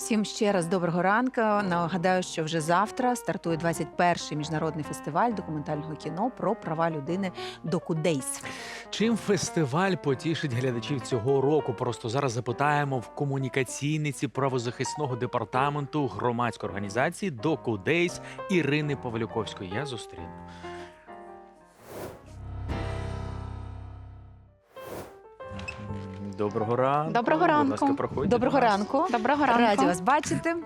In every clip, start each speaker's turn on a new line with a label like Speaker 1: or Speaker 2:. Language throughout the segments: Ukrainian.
Speaker 1: Всім ще раз доброго ранку. Нагадаю, що вже завтра стартує 21-й міжнародний фестиваль документального кіно про права людини Докудейс.
Speaker 2: Чим фестиваль потішить глядачів цього року? Просто зараз запитаємо в комунікаційниці правозахисного департаменту громадської організації Докудейс Ірини Павлюковської. Я зустріну. Доброго ранку.
Speaker 3: Доброго
Speaker 2: Будь
Speaker 3: ранку.
Speaker 2: ласка, проходьте
Speaker 1: Доброго
Speaker 2: до нас.
Speaker 1: ранку.
Speaker 3: Доброго ранку.
Speaker 1: Раді вас бачити.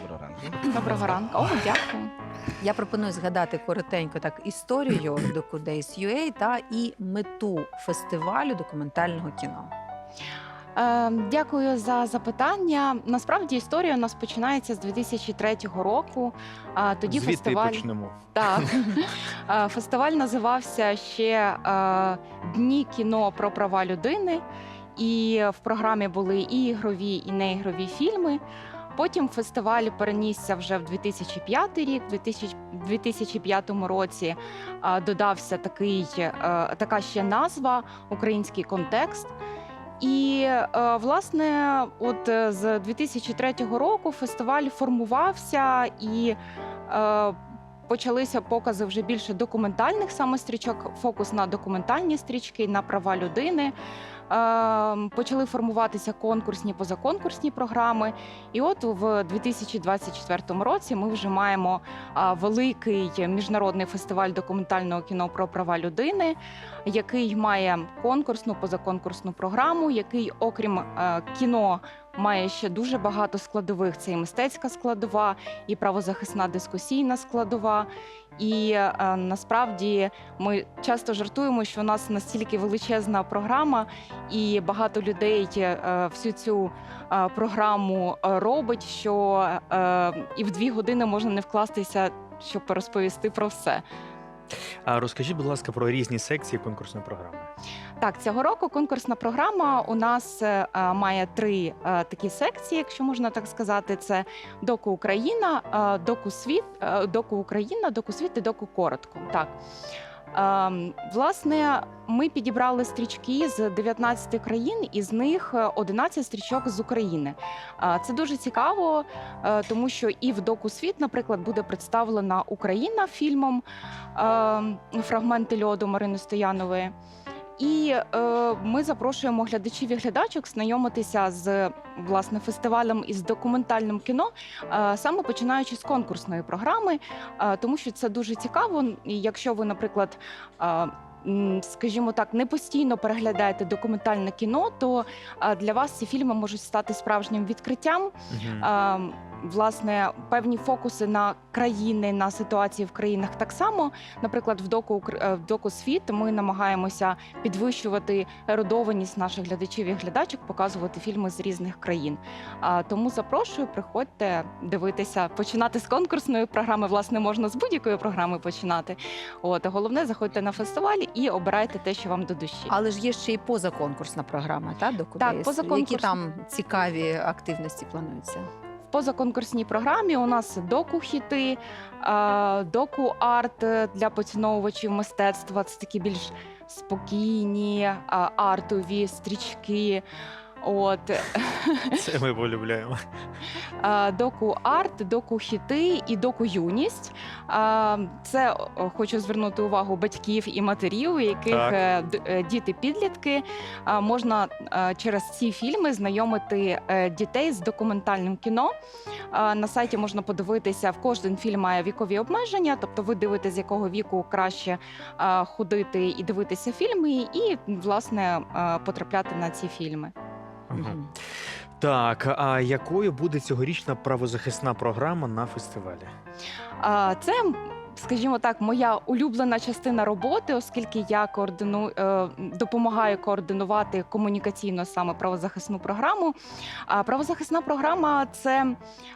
Speaker 4: Доброго ранку.
Speaker 3: Доброго ранку. О, дякую.
Speaker 1: Я пропоную згадати коротенько так історію Days UA та і мету фестивалю документального кіно.
Speaker 3: Е, дякую за запитання. Насправді історія у нас починається з 2003 року. Тоді
Speaker 2: Звідти
Speaker 3: фестиваль
Speaker 2: почнемо.
Speaker 3: так Е, фестиваль називався ще е, Дні кіно про права людини, і в програмі були і ігрові, і неігрові фільми. Потім фестиваль перенісся вже в 2005 рік. 2000 2005 році додався такий, така ще назва Український контекст. І е, власне, от е, з 2003 року фестиваль формувався і е, почалися покази вже більше документальних саме стрічок, фокус на документальні стрічки, на права людини. Е, Почали формуватися конкурсні позаконкурсні програми. І от в 2024 році ми вже маємо великий міжнародний фестиваль документального кіно про права людини, який має конкурсну позаконкурсну програму, який, окрім е, кіно, має ще дуже багато складових. Це і мистецька складова, і правозахисна дискусійна складова. І е, насправді ми часто жартуємо, що у нас настільки величезна програма, і багато людей е, всю цю е, програму е, робить, що е, і в дві години можна не вкластися, щоб розповісти про все.
Speaker 2: А розкажіть, будь ласка, про різні секції конкурсної програми.
Speaker 3: Так, цього року конкурсна програма у нас е, е, має три е, такі секції, якщо можна так сказати. Це доку Україна, доку світ, доку Україна, доку світ і доку коротко. Так. Ем, Власне, ми підібрали стрічки з 19 країн, і з них е, 11 стрічок з України. Це дуже цікаво, тому що і в доку світ, наприклад, буде представлена Україна фільмом ем, фрагменти льоду Марини Стоянової. І е, ми запрошуємо глядачів і глядачок знайомитися з власне фестивалем із документальним кіно, е, саме починаючи з конкурсної програми, е, тому що це дуже цікаво. І якщо ви, наприклад, е, Скажімо так, не постійно переглядаєте документальне кіно, то для вас ці фільми можуть стати справжнім відкриттям. Ем, Власне, певні фокуси на країни, на ситуації в країнах так само. Наприклад, в доку «Укр- е, в доку світ ми намагаємося підвищувати ерудованість наших глядачів і глядачок, показувати фільми з різних країн. Тому запрошую, приходьте дивитися, починати з конкурсної програми. Власне, можна з будь-якої програми починати. От головне, заходьте на фестиваль і обирайте те, що вам до душі.
Speaker 1: Але ж є ще й позаконкурсна програма, та до
Speaker 3: Так, позаконкурс...
Speaker 1: Які там цікаві активності плануються?
Speaker 3: Позаконкурсній програмі у нас доку-хіти, е, доку-арт для поціновувачів мистецтва. Це такі більш спокійні, е, артові стрічки. От
Speaker 2: Це ми полюбляємо.
Speaker 3: е, доку-арт, доку-хіти і доку-юність. Е, Це хочу звернути увагу батьків і матерів, у яких
Speaker 2: Так.
Speaker 3: е, е, діти-підлітки. Е, Можна е, через ці фільми знайомити дітей з документальним кіно. На сайті можна подивитися, в кожен фільм має вікові обмеження, тобто ви дивитесь, з якого віку краще ходити і дивитися фільми, і власне потрапляти на ці фільми.
Speaker 2: Так, а якою буде цьогорічна правозахисна програма на фестивалі?
Speaker 3: А, Це, скажімо так, моя улюблена частина роботи, оскільки я координу... е, допомагаю координувати комунікаційно саме правозахисну програму. А правозахисна програма це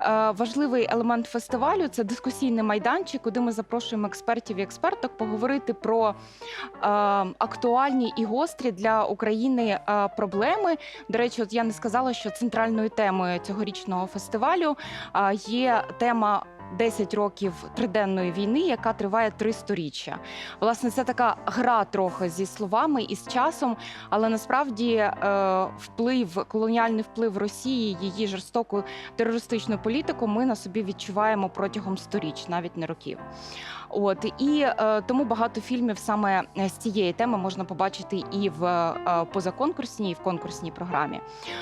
Speaker 3: е, важливий елемент фестивалю. Це дискусійний майданчик, куди ми запрошуємо експертів і експерток поговорити про е, актуальні і гострі для України проблеми. До речі, от я не сказала, що центральною темою цьогорічного фестивалю є тема 10 років триденної війни, яка триває три сторіччя. Власне, це така гра трохи зі словами і з часом, але насправді е, вплив, колоніальний вплив Росії, її жорстоку терористичну політику ми на собі відчуваємо протягом сторіч, навіть не років. От і е, тому багато фільмів саме е, з цієї теми можна побачити і в е, позаконкурсній, і в конкурсній програмі.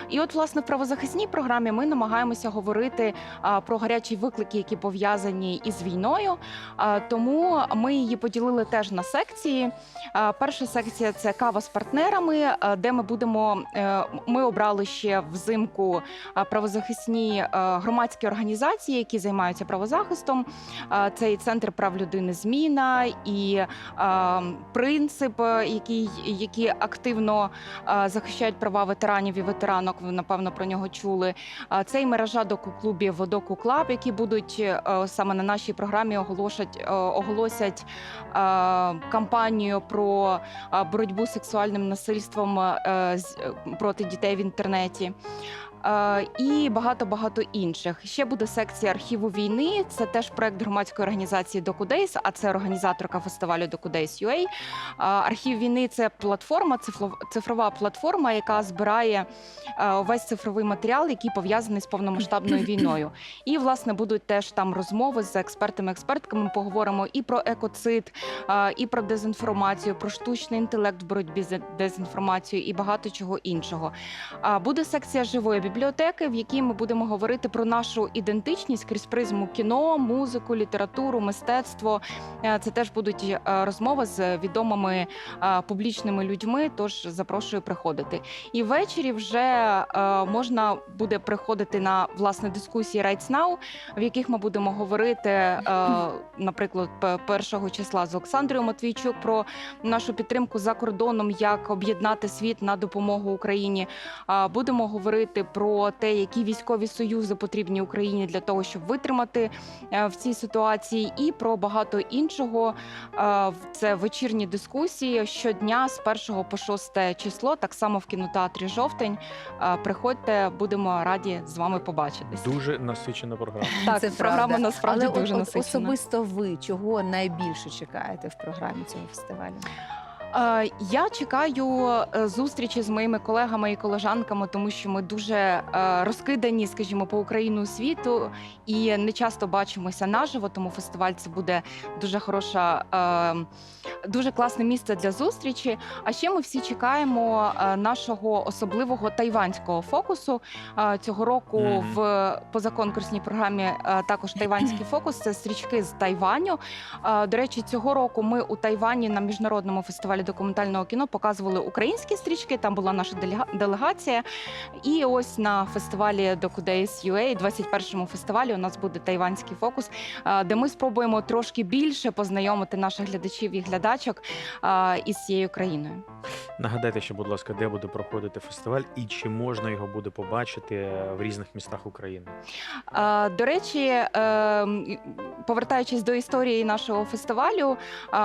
Speaker 3: І от, власне, в правозахисній програмі ми намагаємося говорити а, про гарячі виклики, які пов'язані із війною. А, тому ми її поділили теж на секції. А, перша секція це кава з партнерами, а, де ми будемо. е, Ми обрали ще взимку правозахисні е, громадські організації, які займаються правозахистом. А, Це центр прав людини Зміна, і а, принцип, е, який які активно а, захищають права ветеранів і ветеранок. Ви напевно про нього чули. А, Це і мережа доку-клубів Доку Клаб, які будуть е, саме на нашій програмі оголошать е, оголосять е, кампанію про е, боротьбу з сексуальним насильством е, з- е, проти дітей в інтернеті. І багато багато інших. Ще буде секція архіву війни. Це теж проект громадської організації DocuDays, а це організаторка фестивалю DocuDays UA. Е, Архів війни це платформа, цифрова платформа, яка збирає е, увесь цифровий матеріал, який пов'язаний з повномасштабною війною. І власне будуть теж там розмови з експертами, експертками. Поговоримо і про екоцид, е, і про дезінформацію, про штучний інтелект в боротьбі з дезінформацією і багато чого іншого. Буде секція живої бібліотеки, в якій ми будемо говорити про нашу ідентичність крізь призму кіно, музику, літературу, мистецтво. Е, Це теж будуть е, розмови з відомими е, публічними людьми. Тож запрошую приходити. І ввечері вже можна буде приходити на власне дискусії Rights Now, в яких ми будемо говорити, наприклад, першого числа з Олександрою Матвійчук про нашу підтримку за кордоном, як об'єднати світ на допомогу Україні. Будемо говорити про те, які військові союзи потрібні Україні для того, щоб витримати е, в цій ситуації, і про багато іншого. Е, в- Це вечірні дискусії щодня з 1 по 6 число, так само в кінотеатрі Жовтень. Е, Приходьте, будемо раді з вами побачитись.
Speaker 2: Дуже насичена програма.
Speaker 3: Так,
Speaker 1: Це
Speaker 3: програма
Speaker 1: правда.
Speaker 3: насправді
Speaker 1: Але
Speaker 3: дуже
Speaker 1: от
Speaker 3: насичена.
Speaker 1: особисто ви чого найбільше чекаєте в програмі цього фестивалю?
Speaker 3: Е, Я чекаю е, зустрічі з моїми колегами і колежанками, тому що ми дуже е, розкидані, скажімо, по Україну світу, і не часто бачимося наживо. Тому фестиваль це буде дуже хороша, дуже класне місце для зустрічі. А ще ми всі чекаємо нашого особливого тайванського фокусу. Цього року в позаконкурсній програмі також тайванський фокус. Це стрічки з Тайваню. До речі, цього року ми у Тайвані на міжнародному фестивалі документального кіно показували українські стрічки. Там була наша делегація. І ось на фестивалі DocuDays UA, 21-му фестивалі, у нас буде тайванський фокус, е, де ми спробуємо трошки більше познайомити наших глядачів і глядачок е, із цією країною.
Speaker 2: Нагадайте, ще, будь ласка, де буде проходити фестиваль і чи можна його буде побачити е, в різних містах України?
Speaker 3: До речі, повертаючись до історії нашого фестивалю,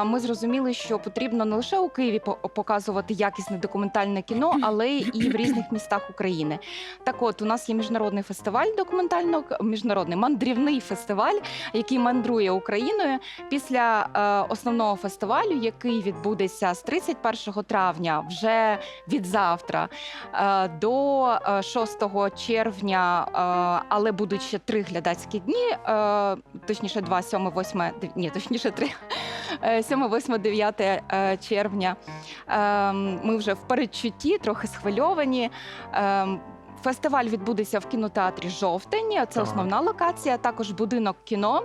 Speaker 3: ми зрозуміли, що потрібно не лише у Києві по- показувати якісне документальне кіно, але і в різних містах України. Так, от у нас є міжнародний фестиваль документального міжнародний мандрівний фестиваль, який мандрує Україною після е, основного фестивалю, який відбудеться з 31 травня, вже від завтра, е, до е, 6 червня, е, але будуть ще три глядацькі дні, е, точніше, 2, 7, 8, ні, точніше, 3, 7, 8, 9 е, червня. Е, Ми вже в передчутті, трохи схвильовані. Фестиваль відбудеться в кінотеатрі Жовтень. Це основна локація, також будинок кіно.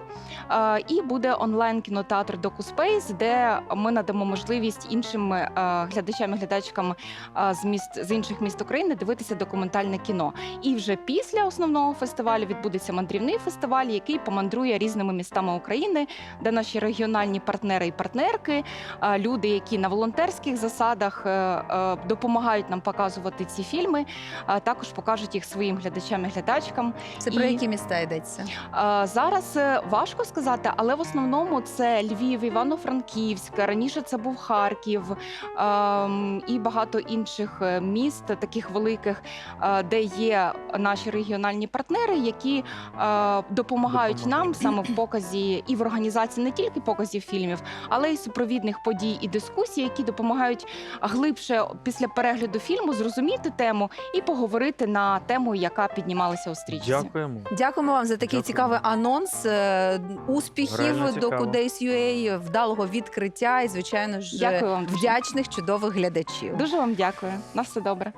Speaker 3: Е, І буде онлайн кінотеатр DocuSpace, де ми надамо можливість іншим е, глядачам і глядачкам е, з міст з інших міст України дивитися документальне кіно. І вже після основного фестивалю відбудеться мандрівний фестиваль, який помандрує різними містами України, де наші регіональні партнери і партнерки, е, люди, які на волонтерських засадах е, е, допомагають нам показувати ці фільми, е, також покажуть покажуть їх своїм глядачам і глядачкам.
Speaker 1: Це про
Speaker 3: І-
Speaker 1: які міста йдеться?
Speaker 3: Зараз е, важко сказати, але в основному це Львів, Івано-Франківськ. Раніше це був Харків ем, і багато інших е, міст, таких великих, е, де є наші регіональні партнери, які е, допомагають нам саме в показі і в організації не тільки показів фільмів, але й супровідних подій і дискусій, які допомагають глибше після перегляду фільму зрозуміти тему і поговорити на тему, яка піднімалася у стрічці.
Speaker 2: Дякуємо.
Speaker 1: Дякуємо вам за такий
Speaker 2: Дякую.
Speaker 1: цікавий анонс е, успіхів
Speaker 2: Реально
Speaker 1: до
Speaker 2: цікаво.
Speaker 1: Вдалого відкриття і, звичайно ж,
Speaker 3: Дякую вам дуже.
Speaker 1: вдячних чудових глядачів.
Speaker 3: Дуже вам дякую. На все добре.